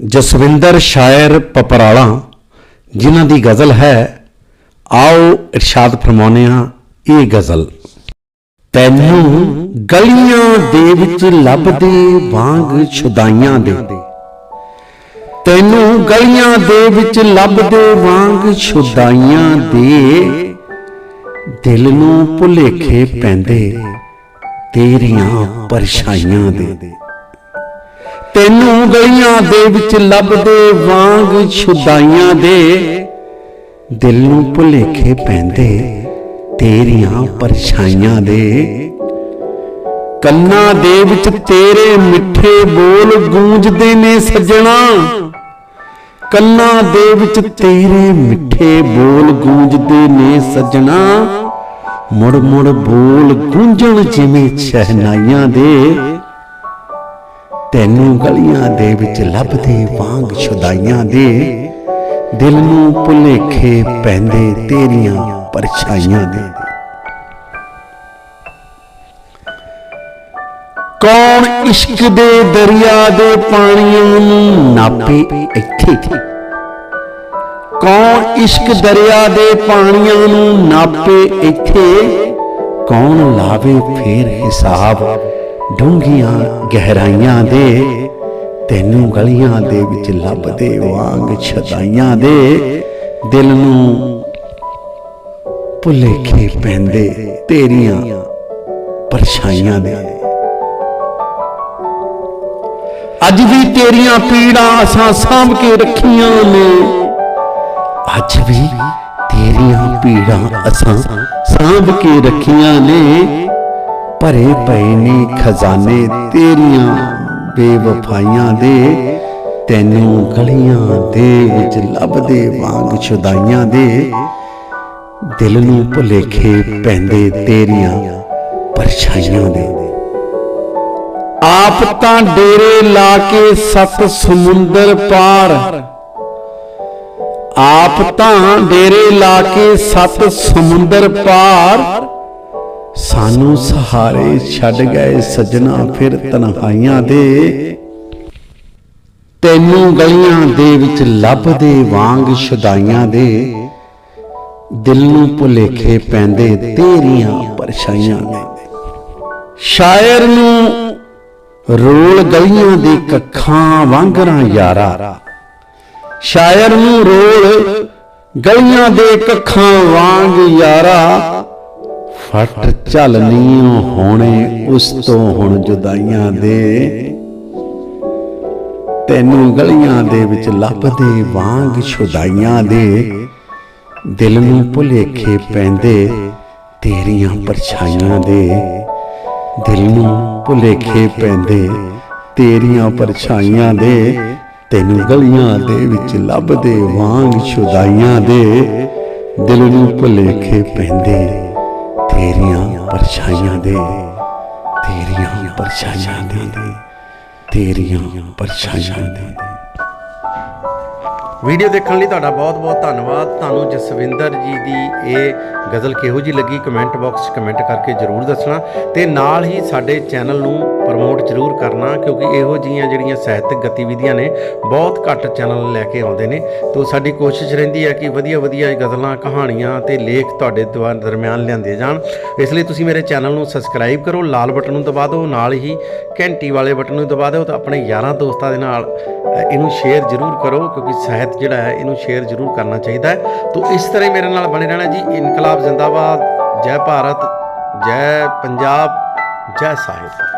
ਜਸਵਿੰਦਰ ਸ਼ਾਇਰ ਪਪਰਾਲਾ, ਜਿਨ੍ਹਾਂ ਦੀ ਗਜ਼ਲ ਹੈ, ਆਓ ਇਰਸ਼ਾਦ ਫਰਮਾਉਂਦੇ ਹਾਂ, ਇਹ ਗਜ਼ਲ। ਤੈਨੂੰ ਗਲੀਆਂ ਦੇ ਵਿੱਚ ਲੱਭਦੇ ਵਾਂਗ ਛੁਦਾਈਆਂ ਦੇ। ਤੈਨੂੰ ਗਲੀਆਂ ਦੇ ਵਿੱਚ ਲੱਭਦੇ ਵਾਂਗ ਛੁਦਾਈਆਂ ਦੇ। ਦਿਲ ਨੂੰ ਭੁਲੇਖੇ ਪੈਂਦੇ ਤੇਰੀਆਂ ਪਰਛਾਈਆਂ ਦੇ। ਤੈਨੂੰ ਗਲੀਆਂ ਦੇ ਵਿੱਚ ਲੱਭਦੇ ਵਾਂਗ ਛੁਦਾਈਆਂ ਦੇ ਦਿਲ ਨੂੰ ਭੁਲੇਖੇ ਪੈਂਦੇ ਤੇਰੀਆਂ ਪਰਛਾਈਆਂ ਦੇ। ਕੰਨਾਂ ਦੇ ਵਿੱਚ ਤੇਰੇ ਮਿੱਠੇ ਬੋਲ ਗੂੰਜਦੇ ਨੇ ਸੱਜਣਾ। ਕੰਨਾਂ ਦੇ ਵਿੱਚ ਤੇਰੇ ਮਿੱਠੇ ਬੋਲ ਗੂੰਜਦੇ ਨੇ ਸੱਜਣਾ। ਮੁੜ ਮੁੜ ਬੋਲ ਗੂੰਜਣ ਜਿਵੇਂ ਸ਼ਹਿਨਾਈਆਂ ਦੇ। ਤੈਨੂੰ ਗਲੀਆਂ ਦੇ ਵਿੱਚ ਲੱਭਦੇ ਵਾਂਗ ਛੁਦਾਈਆਂ ਦੇ, ਦਿਲ ਨੂੰ ਭੁਲੇਖੇ ਪੈਂਦੇ ਤੇਰੀਆਂ ਪਰਛਾਈਆਂ ਦੇ। ਕੌਣ ਇਸ਼ਕ ਦੇ ਦਰਿਆ ਦੇ ਪਾਣੀਆਂ ਨੂੰ ਨਾਪੇ ਇੱਥੇ? ਕੌਣ ਇਸ਼ਕ ਦਰਿਆ ਦੇ ਪਾਣੀਆਂ ਨੂੰ ਨਾਪੇ ਇੱਥੇ? ਕੌਣ ਲਾਵੇ ਫੇਰ ਹਿਸਾਬ? ਡੂੰਘੀਆਂ ਗਹਿਰਾਈਆਂ ਦੇ, ਤੈਨੂੰ ਗਲੀਆਂ ਦੇ ਵਿੱਚ ਲੱਭਦੇ ਵਾਂਗ ਛਦਾਈਆਂ ਦੇ, ਦਿਲ ਨੂੰ ਭੁਲੇਖੇ ਪੈਂਦੇ ਤੇਰੀਆਂ ਪਰਛਾਈਆਂ ਦੇ। ਅੱਜ ਵੀ ਤੇਰੀਆਂ ਪੀੜਾਂ ਅਸਾਂ ਸਾਂਭ ਕੇ ਰੱਖੀਆਂ ਨੇ। ਅੱਜ ਵੀ ਤੇਰੀਆਂ ਪੀੜਾਂ ਅਸਾਂ ਸਾਂਭ ਕੇ ਰੱਖੀਆਂ ਨੇ। ਭਰੇ ਪਏ ਨੇ ਖਜ਼ਾਨੇ ਤੇਰੀਆਂ ਬੇਵਫਾਈਆਂ ਦੇ, ਤੈਨੂੰ ਗਲੀਆਂ ਦੇ ਵਿੱਚ ਲੱਭਦੇ ਵਾਂਗ ਛੁਦਾਈਆਂ ਦੇ। ਦਿਲ ਨੂੰ ਭੁਲੇਖੇ ਪੈਂਦੇ ਤੇਰੀਆਂ ਪਰਛਾਈਆਂ ਦੇ। ਆਪ ਤਾਂ ਡੇਰੇ ਲਾ ਕੇ ਸੱਤ ਸਮੁੰਦਰ ਪਾਰ। ਆਪ ਤਾਂ ਡੇਰੇ ਲਾ ਕੇ ਸੱਤ ਸਮੁੰਦਰ ਪਾਰ। ਸਾਨੂੰ ਸਹਾਰੇ ਛੱਡ ਗਏ ਸੱਜਣਾ, ਫਿਰ ਤਨਹਾਈਆਂ ਦੇ। ਤੈਨੂੰ ਗਲੀਆਂ ਦੇ ਵਿੱਚ ਲੱਭਦੇ ਵਾਂਗ ਛਦਾਈਆਂ ਦੇ। ਦਿਲ ਨੂੰ ਭੁਲੇਖੇ ਪੈਂਦੇ ਤੇਰੀਆਂ ਪਰਛਾਈਆਂ ਦੇ। ਸ਼ਾਇਰ ਨੂੰ ਰੋਲ ਗਲੀਆਂ ਦੇ ਕੱਖਾਂ ਵਾਂਗਰਾਂ ਯਾਰਾ। ਸ਼ਾਇਰ ਨੂੰ ਰੋਲ ਗਲੀਆਂ ਦੇ ਕੱਖਾਂ ਵਾਂਗ ਯਾਰਾ। ਫਟ ਝਲਨੀ ਹੋਣੇ ਉਸ ਤੋਂ ਹੁਣ ਜੁਦਾਈਆਂ ਦੇ। ਤੈਨੂੰ ਗਲੀਆਂ ਦੇ ਵਿੱਚ ਲੱਭਦੇ ਵਾਂਗ ਛੁਦਾਈਆਂ ਦੇ। ਦਿਲ ਨੂੰ ਭੁਲੇਖੇ ਪੈਂਦੇ ਤੇਰੀਆਂ ਪਰਛਾਈਆਂ ਦੇ। ਦਿਲ ਨੂੰ ਭੁਲੇਖੇ ਪੈਂਦੇ ਤੇਰੀਆਂ ਪਰਛਾਈਆਂ ਦੇ। ਤੈਨੂੰ ਗਲੀਆਂ ਦੇ ਵਿੱਚ ਲੱਭਦੇ ਵਾਂਗ ਛੁਦਾਈਆਂ ਦੇ। ਦਿਲ ਨੂੰ ਭੁਲੇਖੇ ਪੈਂਦੇ ਤੇਰੀਆਂ ਪਰਛਾਈਆਂ ਦੇ ਤੇਰੀਆਂ ਪਰਛਾਈਆਂ ਦੇ ਤੇਰੀਆਂ ਪਰਛਾਈਆਂ ਦੇ। ਵੀਡੀਓ ਦੇਖਣ ਲਈ ਤੁਹਾਡਾ ਬਹੁਤ-ਬਹੁਤ ਧੰਨਵਾਦ। ਤੁਹਾਨੂੰ ਜਸਵਿੰਦਰ ਜੀ ਦੀ ਇਹ ਗਜ਼ਲ ਕਿਹੋ ਜੀ ਲੱਗੀ? ਕਮੈਂਟ ਬਾਕਸ 'ਚ ਕਮੈਂਟ ਕਰਕੇ ਜਰੂਰ ਦੱਸਣਾ ਤੇ ਨਾਲ ਹੀ ਸਾਡੇ ਚੈਨਲ ਨੂੰ ਪ੍ਰਮੋਟ ਜਰੂਰ ਕਰਨਾ ਕਿਉਂਕਿ ਇਹੋ ਜੀਆਂ ਜਿਹੜੀਆਂ ਸਾਹਿਤਕ ਗਤੀਵਿਧੀਆਂ ਨੇ ਬਹੁਤ ਘੱਟ ਚੈਨਲ ਲੈ ਕੇ ਆਉਂਦੇ ਨੇ। ਤੋਂ ਸਾਡੀ ਕੋਸ਼ਿਸ਼ ਰਹਿੰਦੀ ਹੈ ਕਿ ਵਧੀਆ-ਵਧੀਆ ਗਜ਼ਲਾਂ, ਕਹਾਣੀਆਂ ਤੇ ਲੇਖ ਤੁਹਾਡੇ ਦੁਆ- ਦਰਮਿਆਨ ਲਿਆਂਦੇ ਜਾਣ। ਇਸ ਲਈ ਤੁਸੀਂ ਮੇਰੇ ਚੈਨਲ ਨੂੰ ਸਬਸਕ੍ਰਾਈਬ ਕਰੋ, ਲਾਲ ਬਟਨ ਨੂੰ ਦਬਾ ਦਿਓ, ਨਾਲ ਹੀ ਘੰਟੀ ਵਾਲੇ ਬਟਨ ਨੂੰ ਦਬਾ ਦਿਓ ਤਾਂ ਆਪਣੇ ਯਾਰਾਂ ਦੋਸਤਾਂ ਦੇ ਨਾਲ ਇਹਨੂੰ ਸ਼ੇਅਰ ਜ਼ਰੂਰ ਕਰੋ ਕਿਉਂਕਿ ਸਾਹਿਤ ਜਿਹੜਾ ਹੈ, ਇਹਨੂੰ ਸ਼ੇਅਰ ਜ਼ਰੂਰ ਕਰਨਾ ਚਾਹੀਦਾ ਹੈ। ਤੋਂ ਇਸ ਤਰ੍ਹਾਂ ਹੀ ਮੇਰੇ ਨਾਲ ਬਣੇ ਰਹਿਣਾ ਜੀ। ਇਨਕਲਾਬ ਜ਼ਿੰਦਾਬਾਦ, ਜੈ ਭਾਰਤ, ਜੈ ਪੰਜਾਬ, ਜੈ ਸਾਹਿਬ